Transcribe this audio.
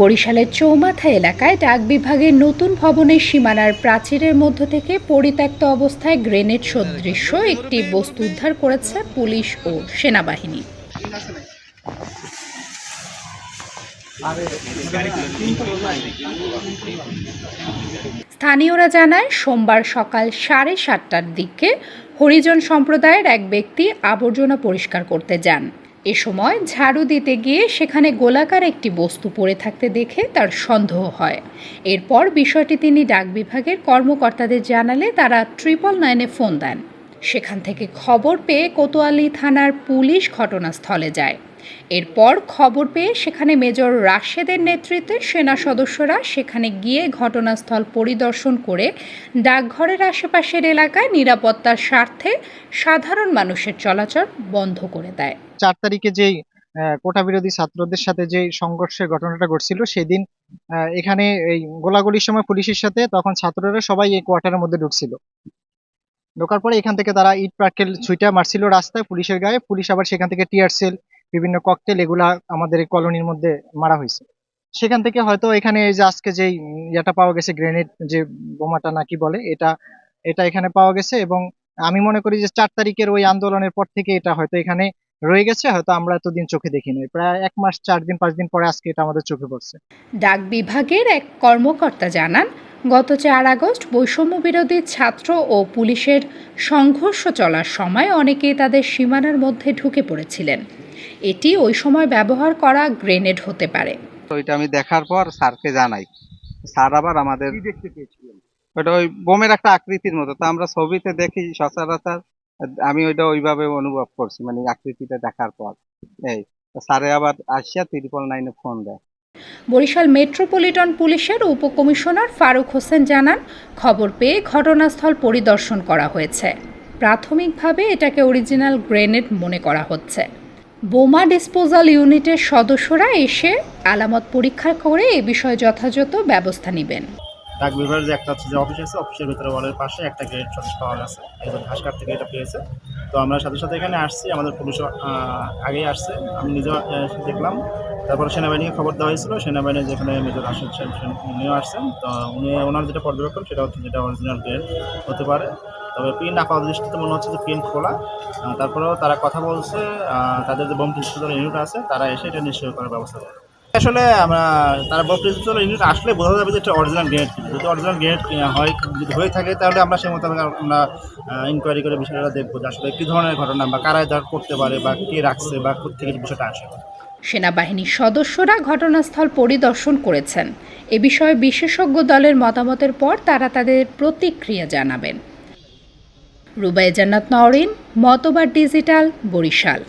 বরিশালের চৌমাথা এলাকায় ডাক বিভাগের নতুন ভবনের সীমানার প্রাচীরের মধ্য থেকে পরিত্যক্ত অবস্থায় গ্রেনেড সদৃশ্য একটি বস্তু উদ্ধার করেছে পুলিশ ও সেনাবাহিনী। স্থানীয়রা জানায়, সোমবার সকাল সাড়ে সাতটার দিকে হরিজন সম্প্রদায়ের এক ব্যক্তি আবর্জনা পরিষ্কার করতে যান। এ সময় ঝাড়ু দিতে গিয়ে সেখানে গোলাকার একটি বস্তু পড়ে থাকতে দেখে তার সন্দেহ হয়। এরপর বিষয়টি তিনি ডাক বিভাগের কর্মকর্তাদের জানালে তারা ট্রিপল নাইনে ফোন দেন। সেখান থেকে খবর পেয়ে কোতোয়ালি থানার পুলিশ ঘটনাস্থলে যায়। এরপর খবর পেয়ে সেখানে মেজর রাশেদের নেতৃত্বে সেনা সদস্যরা সেখানে গিয়ে ঘটনাস্থল পরিদর্শন করে ডাকঘরের আশেপাশের এলাকায় নিরাপত্তার স্বার্থে সাধারণ মানুষের চলাচল বন্ধ করে দেয়। চার তারিখে আহ, কোটা বিরোধী ছাত্রদের সাথে যে সংঘর্ষের ঘটনাটা ঘটছিল সেদিন এখানে এই গোলাগুলির সময় পুলিশের সাথে তখন ছাত্ররা সবাই এই কোয়ার্টারের মধ্যে ঢুকছিল। ঢোকার পরে এখান থেকে তারা ইট পার্কেল ছুইটা মারছিল রাস্তায় পুলিশের গায়ে পুলিশ আবার সেখান থেকে টিয়ার সেল বিভিন্ন ককটেল এগুলা আমাদের এই কলোনির মধ্যে মারা হয়েছে। সেখান থেকে হয়তো এখানে এই যে আজকে যেই ইয়েটা পাওয়া গেছে গ্রেনেড যে বোমাটা নাকি বলে, এটা এটা এখানে পাওয়া গেছে এবং আমি মনে করি যে চার তারিখের ওই আন্দোলনের পর থেকে এটা হয়তো এখানে রয়ে গেছে, হয়তো আমরা এতদিন চোখে দেখিনি। প্রায় এক মাস, চার দিন, পাঁচ দিন পরে আজকে এটা আমাদের চোখে পড়ছে। ডাক বিভাগের এক কর্মকর্তা জানান, গত চার আগস্ট বৈষম্য বিরোধী ছাত্র ও পুলিশের সংঘর্ষ চলার সময় অনেকেই তাদের সীমানার মধ্যে ঢুকে পড়েছিলেন। এটি ওই সময় ব্যবহার করা গ্রেনেড হতে পারে। তো ওইটা আমি দেখার পর স্যারকে জানাই। স্যার আবার আমাদের ওটা ওই বোমের একটা আকৃতির মতো। তো আমরা ছবিতে দেখি সচরাচর আমি ওইটা ওইভাবে অনুভব করছি মানে আকৃতিটা দেখার পর। এই তো স্যারে আবার আসিয়া ত্রিপল নাইনে ফোন দেয়। বরিশাল মেট্রোপলিটন পুলিশের উপকমিশনার ফারুক হোসেন জানান খবর পেয়ে ঘটনাস্থল পরিদর্শন করা হয়েছে। প্রাথমিকভাবে এটাকে অরিজিনাল গ্রেনেড মনে করা হচ্ছে। বোমা ডিসপোজাল ইউনিটের সদস্যরা এসে আলামত পরীক্ষা করে এ বিষয়ে যথাযথ ব্যবস্থা নেবেন। ডাক বিভাগের যে একটা হচ্ছে যে অফিস আছে অফিসের ভিতরে ওয়ালের পাশে একটা গ্রেড সদস্য পাওয়া গেছে। একজন ঘাসকার থেকে এটা পেয়েছে। তো আমরা সাথে সাথে এখানে আসছি, আমাদের পুলিশ আগেই আসছে। আমি নিজেও দেখলাম। তারপর সেনাবাহিনীকে খবর দেওয়া হয়েছিল। সেনাবাহিনী যেখানে মেজর আসেন উনিও আসছেন। তো উনি, ওনার যেটা পর্যবেক্ষণ, সেটা হচ্ছে যেটা অরিজিনাল গ্রেড হতে পারে। তবে পিন আপাত দৃষ্টিতে মনে হচ্ছে যে পিন খোলা। তারপরেও তারা কথা বলছে তাদের যে বোম ইউনিট আছে, তারা এসে এটা নিশ্চয় করার ব্যবস্থা করবে। আসলে, আমরা, তারা বোম ইউনিট আসলে বোঝা যাবে যে এটা অরিজিনাল গ্রেড যদি অরিজিনাল গ্রেড হয়, যদি হয়ে থাকে, তাহলে আমরা সেই মোতাবেক আমরা ইনকোয়ারি করে বিষয়টা দেখব যে আসলে কী ধরনের ঘটনা বা কারা এটা করতে পারে বা কে রাখছে বা কোথেকে বিষয়টা আসে। সেনাবাহিনীর সদস্যরা ঘটনাস্থল পরিদর্শন করেছেন। এ বিষয়ে বিশেষজ্ঞ দলের মতামতের পর তারা তাদের প্রতিক্রিয়া জানাবেন। রুবাই জান্নাত নওরিন মতবার ডিজিটাল বরিশাল।